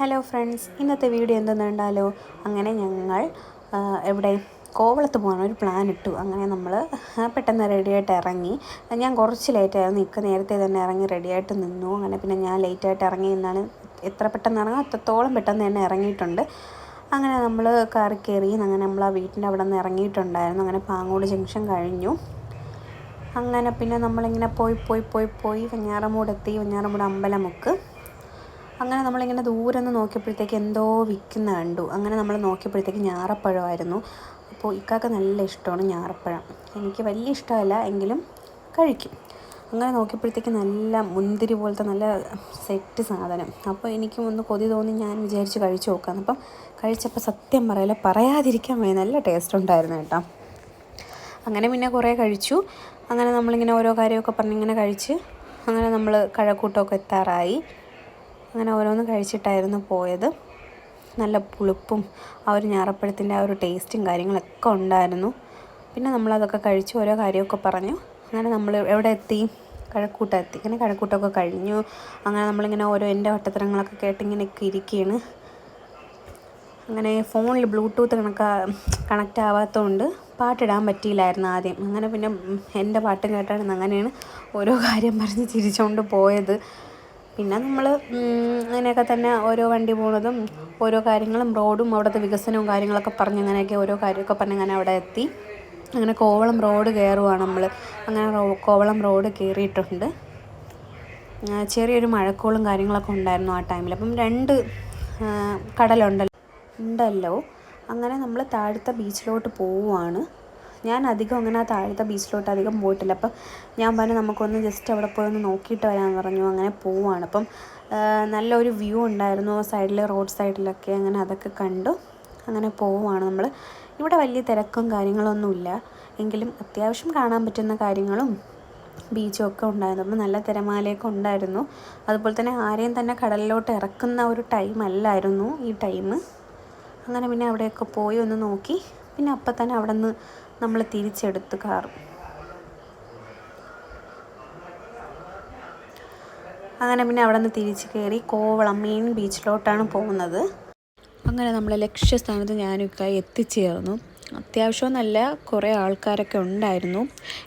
Hello friends ഇന്നത്തെ video എന്തെന്ന് കണ്ടാലോ? അങ്ങനെ ഞങ്ങൾ എവിടെ? കോവളത്ത് പോകാൻ ഒരു പ്ലാൻ ഇട്ടു. അങ്ങനെ നമ്മൾ പെട്ടെന്ന് റെഡിയായിട്ട് ഇറങ്ങി. ഞാൻ കുറച്ച് ലേറ്റായിരുന്നു ഇക്ക നേരത്തെ തന്നെ ഇറങ്ങി റെഡിയായിട്ട് നിന്നു. അങ്ങനെ പിന്നെ ഞാൻ ലേറ്റായിട്ട് ഇറങ്ങി എന്നാണ് എത്ര പെട്ടെന്ന് ഇറങ്ങാം? അത്രത്തോളം പെട്ടെന്ന് തന്നെ ഇറങ്ങിയിട്ടുണ്ട്. അങ്ങനെ നമ്മൾ കാറി കയറി അങ്ങനെ നമ്മൾ ആ വീട്ടിന്റെ അവിടെ നിന്ന് ഇറങ്ങിയിട്ടുണ്ടായിരുന്നു. അങ്ങനെ പാങ്ങോട് ജംഗ്ഷൻ കഴിഞ്ഞു. അങ്ങനെ പിന്നെ നമ്മളിങ്ങനെ പോയി പോയി പോയി പോയി. വെഞ്ഞാറമൂടെത്തി. വെഞ്ഞാറമൂട് അമ്പലമുക്ക് അങ്ങനെ നമ്മളിങ്ങനെ ദൂരെ നിന്ന് നോക്കിയപ്പോഴത്തേക്ക് എന്തോ വിൽക്കുന്ന കണ്ടു. അങ്ങനെ നമ്മൾ നോക്കിയപ്പോഴത്തേക്ക് ഞാറപ്പഴമായിരുന്നു. അപ്പോൾ ഇക്കാക്ക് നല്ല ഇഷ്ടമാണ് ഞാറപ്പഴം. എനിക്ക് വലിയ ഇഷ്ടമല്ല എങ്കിലും കഴിക്കും. അങ്ങനെ നോക്കിയപ്പോഴത്തേക്ക് നല്ല മുന്തിരി പോലത്തെ നല്ല സെറ്റ് സാധനം. അപ്പോൾ എനിക്കും ഒന്ന് കൊതി തോന്നി ഞാൻ വിചാരിച്ച് കഴിച്ചു നോക്കാം അപ്പം കഴിച്ചപ്പോൾ സത്യം പറയല പറയാതിരിക്കാൻ വയ്യ നല്ല ടേസ്റ്റ് ഉണ്ടായിരുന്നു കേട്ടോ. അങ്ങനെ പിന്നെ കുറേ കഴിച്ചു. അങ്ങനെ നമ്മളിങ്ങനെ ഓരോ കാര്യമൊക്കെ പറഞ്ഞിങ്ങനെ കഴിച്ച് അങ്ങനെ നമ്മൾ കഴക്കൂട്ടമൊക്കെ എത്താറായി. അങ്ങനെ ഓരോന്ന് കഴിച്ചിട്ടായിരുന്നു പോയത്. നല്ല പുളിപ്പും ആ ഒരു ഞാറപ്പഴത്തിന്റെ ആ ഒരു ടേസ്റ്റും കാര്യങ്ങളൊക്കെ ഉണ്ടായിരുന്നു. പിന്നെ നമ്മളതൊക്കെ കഴിച്ച് ഓരോ കാര്യമൊക്കെ പറഞ്ഞു. അങ്ങനെ നമ്മൾ എവിടെ എത്തി? കഴക്കൂട്ടം എത്തി. അങ്ങനെ കഴക്കൂട്ടമൊക്കെ കഴിഞ്ഞു. അങ്ങനെ നമ്മളിങ്ങനെ ഓരോ എന്റെ വട്ടത്തരങ്ങളൊക്കെ കേട്ട് ഇങ്ങനെയൊക്കെ ഇരിക്കുകയാണ് അങ്ങനെ ഫോണിൽ ബ്ലൂടൂത്ത് കണക്ക കണക്റ്റ് ആവാത്തതുകൊണ്ട് പാട്ടിടാൻ പറ്റിയില്ലായിരുന്നു ആദ്യം. അങ്ങനെ പിന്നെ എന്റെ പാട്ടും കേട്ടാണ് അങ്ങനെയാണ് ഓരോ കാര്യം പറഞ്ഞ് ചിരിച്ചുകൊണ്ട് പോയത്. പിന്നെ നമ്മൾ അങ്ങനെയൊക്കെ തന്നെ ഓരോ വണ്ടി പോണതും ഓരോ കാര്യങ്ങളും റോഡും അവിടുത്തെ വികസനവും കാര്യങ്ങളൊക്കെ പറഞ്ഞ് അങ്ങനെയൊക്കെ ഓരോ കാര്യമൊക്കെ പറഞ്ഞ് അങ്ങനെ അവിടെ എത്തി. അങ്ങനെ കോവളം റോഡ് കയറുവാണ് നമ്മൾ. അങ്ങനെ കോവളം റോഡ് കയറിയിട്ടുണ്ട്. ചെറിയൊരു മഴക്കോളും കാര്യങ്ങളൊക്കെ ഉണ്ടായിരുന്നു ആ ടൈമിൽ. അപ്പം രണ്ട് കടലുണ്ടല്ലോ. ഉണ്ടല്ലോ. അങ്ങനെ നമ്മൾ താഴത്തെ ബീച്ചിലോട്ട് പോവുകയാണ് ഞാൻ അധികം അങ്ങനെ ആ താഴത്തെ ബീച്ചിലോട്ട് അധികം പോയിട്ടില്ല. അപ്പം ഞാൻ പറഞ്ഞു നമുക്കൊന്ന് ജസ്റ്റ് അവിടെ പോയി ഒന്ന് നോക്കിയിട്ട് വരാമെന്ന് പറഞ്ഞു. അങ്ങനെ പോവാണ്. അപ്പം നല്ലൊരു വ്യൂ ഉണ്ടായിരുന്നു. സൈഡിൽ റോഡ് സൈഡിലൊക്കെ അങ്ങനെ അതൊക്കെ കണ്ടു. അങ്ങനെ പോവുകയാണ് നമ്മൾ ഇവിടെ വലിയ തിരക്കും കാര്യങ്ങളൊന്നുമില്ല എങ്കിലും അത്യാവശ്യം കാണാൻ പറ്റുന്ന കാര്യങ്ങളും ബീച്ചും ഒക്കെ ഉണ്ടായിരുന്നു. അപ്പം നല്ല തിരമാലയൊക്കെ ഉണ്ടായിരുന്നു. അതുപോലെ തന്നെ ആരെയും തന്നെ കടലിലോട്ട് ഇറക്കുന്ന ഒരു ടൈം അല്ലായിരുന്നു ഈ ടൈം അങ്ങനെ പിന്നെ അവിടെയൊക്കെ പോയി ഒന്ന് നോക്കി. പിന്നെ അപ്പം തന്നെ അവിടെ നിന്ന് നമ്മൾ തിരിച്ചെടുത്ത് കാർ അങ്ങനെ പിന്നെ അവിടെ നിന്ന് തിരിച്ച് കയറി കോവളം മെയിൻ ബീച്ചിലോട്ടാണ് പോകുന്നത്. അങ്ങനെ നമ്മളെ ലക്ഷ്യസ്ഥാനത്ത് ഞാനൊക്കെ എത്തിച്ചേർന്നു. അത്യാവശ്യം നല്ല കുറേ ആൾക്കാരൊക്കെ ഉണ്ടായിരുന്നു.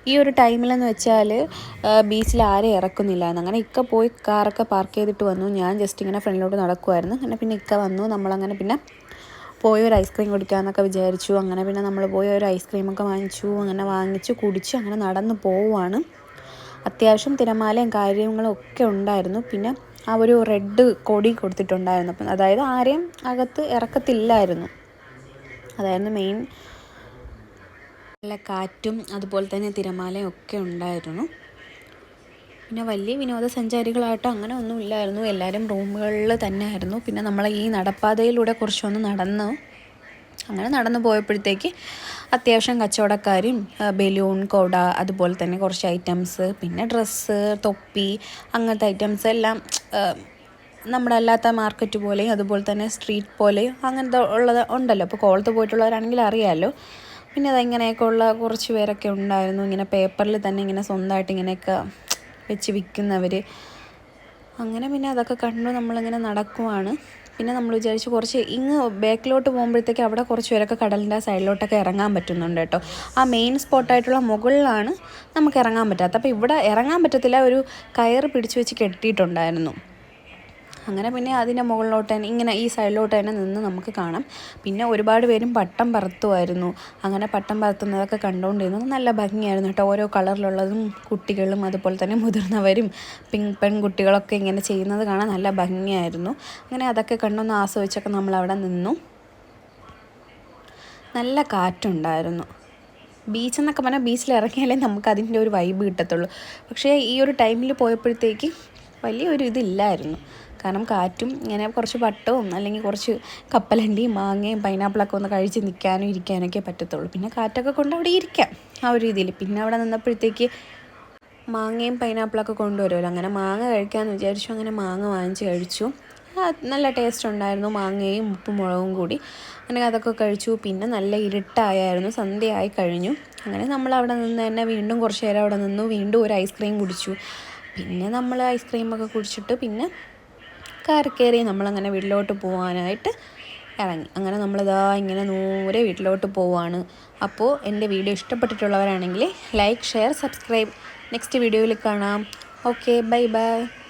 ഈ ഒരു ടൈമിലെന്ന് വെച്ചാൽ ബീച്ചിൽ ആരും ഇറക്കുന്നില്ലായിരുന്നു അങ്ങനെ ഇക്ക പോയി കാറൊക്കെ പാർക്ക് ചെയ്തിട്ട് വന്നു. ഞാൻ ജസ്റ്റ് ഇങ്ങനെ ഫ്രണ്ടിലോട്ട് നടക്കുമായിരുന്നു അങ്ങനെ പിന്നെ ഇക്ക വന്നു. നമ്മളങ്ങനെ പിന്നെ പോയി ഒരു ഐസ്ക്രീം കുടിക്കാമെന്നൊക്കെ വിചാരിച്ചു. അങ്ങനെ പിന്നെ നമ്മൾ പോയി ഒരു ഐസ്ക്രീമൊക്കെ വാങ്ങിച്ചു അങ്ങനെ വാങ്ങിച്ച് കുടിച്ച് അങ്ങനെ നടന്നു പോവുകയാണ് അത്യാവശ്യം തിരമാലയും കാര്യങ്ങളും ഒക്കെ ഉണ്ടായിരുന്നു. പിന്നെ ആ ഒരു റെഡ് കൊടി കൊടുത്തിട്ടുണ്ടായിരുന്നു. അപ്പം അതായത് ആരെയും അകത്ത് ഇറക്കത്തില്ലായിരുന്നു. അതായിരുന്നു മെയിൻ നല്ല കാറ്റും അതുപോലെ തന്നെ തിരമാലയും ഒക്കെ ഉണ്ടായിരുന്നു. പിന്നെ വലിയ വിനോദസഞ്ചാരികളായിട്ട് അങ്ങനെ ഒന്നും ഇല്ലായിരുന്നു. എല്ലാവരും റൂമുകളിൽ തന്നെ ആയിരുന്നു പിന്നെ നമ്മൾ ഈ നടപ്പാതയിലൂടെ കുറച്ചൊന്ന് നടന്നു അങ്ങനെ നടന്നു പോയപ്പോഴത്തേക്ക് അത്യാവശ്യം കച്ചവടക്കാരും ബലൂൺ കൊട അതുപോലെ തന്നെ കുറച്ച് ഐറ്റംസ് പിന്നെ ഡ്രസ്സ് തൊപ്പി അങ്ങനത്തെ ഐറ്റംസ് എല്ലാം നമ്മുടെ അല്ലാത്ത മാർക്കറ്റ് പോലെയും അതുപോലെ തന്നെ സ്ട്രീറ്റ് പോലെയും അങ്ങനത്തെ ഉള്ളത് ഉണ്ടല്ലോ. അപ്പോൾ കോളത്ത് പോയിട്ടുള്ളവരാണെങ്കിൽ അറിയാമല്ലോ പിന്നെ അതിങ്ങനെയൊക്കെ ഉള്ള കുറച്ച് പേരൊക്കെ ഉണ്ടായിരുന്നു. ഇങ്ങനെ പേപ്പറിൽ തന്നെ ഇങ്ങനെ സ്വന്തമായിട്ട് ഇങ്ങനെയൊക്കെ വെച്ച് വിൽക്കുന്നവർ അങ്ങനെ പിന്നെ അതൊക്കെ കണ്ടു നമ്മളിങ്ങനെ നടക്കുവാണ്. പിന്നെ നമ്മൾ വിചാരിച്ചു കുറച്ച് ഇങ്ങ് ബാക്കിലോട്ട് പോകുമ്പോഴത്തേക്ക് അവിടെ കുറച്ച് പേരൊക്കെ കടലിന്റെ സൈഡിലോട്ടൊക്കെ ഇറങ്ങാൻ പറ്റുന്നുണ്ട് കേട്ടോ. ആ മെയിൻ സ്പോട്ടായിട്ടുള്ള മുകളിലാണ് നമുക്ക് ഇറങ്ങാൻ പറ്റാത്ത അപ്പോൾ ഇവിടെ ഇറങ്ങാൻ പറ്റത്തില്ല. ഒരു കയർ പിടിച്ചു വെച്ച് കെട്ടിയിട്ടുണ്ടായിരുന്നു. അങ്ങനെ പിന്നെ അതിന്റെ മുകളിലോട്ട് തന്നെ ഇങ്ങനെ ഈ സൈഡിലോട്ട് തന്നെ നിന്ന് നമുക്ക് കാണാം. പിന്നെ ഒരുപാട് പേരും പട്ടം പറത്തുമായിരുന്നു. അങ്ങനെ പട്ടം പറത്തുന്നതൊക്കെ കണ്ടുകൊണ്ടിരുന്നു. നല്ല ഭംഗിയായിരുന്നു കേട്ടോ. ഓരോ കളറിലുള്ളതും കുട്ടികളും അതുപോലെ തന്നെ മുതിർന്നവരും പിൻ പെൺകുട്ടികളൊക്കെ ഇങ്ങനെ ചെയ്യുന്നത് കാണാൻ നല്ല ഭംഗിയായിരുന്നു. അങ്ങനെ അതൊക്കെ കണ്ടൊന്ന് ആസ്വദിച്ചൊക്കെ നമ്മൾ അവിടെ നിന്നു. നല്ല കാറ്റുണ്ടായിരുന്നു. ബീച്ച് എന്നൊക്കെ പറഞ്ഞാൽ ബീച്ചിൽ ഇറങ്ങിയാലേ നമുക്ക് അതിന്റെ ഒരു വൈബ് കിട്ടത്തുള്ളൂ. പക്ഷേ ഈ ഒരു ടൈമിൽ പോയപ്പോഴത്തേക്ക് വലിയൊരു ഇതില്ലായിരുന്നു. കാരണം കാറ്റും ഇങ്ങനെ കുറച്ച് വട്ടവും അല്ലെങ്കിൽ കുറച്ച് കപ്പലണ്ടിയും മാങ്ങയും പൈനാപ്പിളൊക്കെ ഒന്ന് കഴിച്ച് നിൽക്കാനും ഇരിക്കാനൊക്കെ പറ്റത്തുള്ളൂ. പിന്നെ കാറ്റൊക്കെ കൊണ്ട് അവിടെ ഇരിക്കാം ആ ഒരു രീതിയിൽ. പിന്നെ അവിടെ നിന്നപ്പോഴത്തേക്ക് മാങ്ങയും പൈനാപ്പിളൊക്കെ കൊണ്ടുവരുമല്ലോ. അങ്ങനെ മാങ്ങ കഴിക്കാമെന്ന് വിചാരിച്ചു. അങ്ങനെ മാങ്ങ വാങ്ങിച്ച് കഴിച്ചു. നല്ല ടേസ്റ്റ് ഉണ്ടായിരുന്നു. മാങ്ങയും ഉപ്പും മുളകും കൂടി. അങ്ങനെ അതൊക്കെ കഴിച്ചു. പിന്നെ നല്ല ഇരുട്ടായായിരുന്നു. സന്ധ്യയായി കഴിഞ്ഞു. അങ്ങനെ നമ്മൾ അവിടെ നിന്ന് തന്നെ വീണ്ടും കുറച്ച് നേരം അവിടെ നിന്നു. വീണ്ടും ഒരു ഐസ്ക്രീം കുടിച്ചു. പിന്നെ നമ്മൾ ഐസ്ക്രീമൊക്കെ കുടിച്ചിട്ട് പിന്നെ കാർ കയറി നമ്മളങ്ങനെ വീട്ടിലോട്ട് പോകാനായിട്ട് ഇറങ്ങി. അങ്ങനെ നമ്മളിതാ ഇങ്ങനെ നൂരെ വീട്ടിലോട്ട് പോവാണ്. അപ്പോൾ എന്റെ വീഡിയോ ഇഷ്ടപ്പെട്ടിട്ടുള്ളവരാണെങ്കിൽ ലൈക്ക് ഷെയർ സബ്സ്ക്രൈബ്. നെക്സ്റ്റ് വീഡിയോയിൽ കാണാം. Okay bye bye.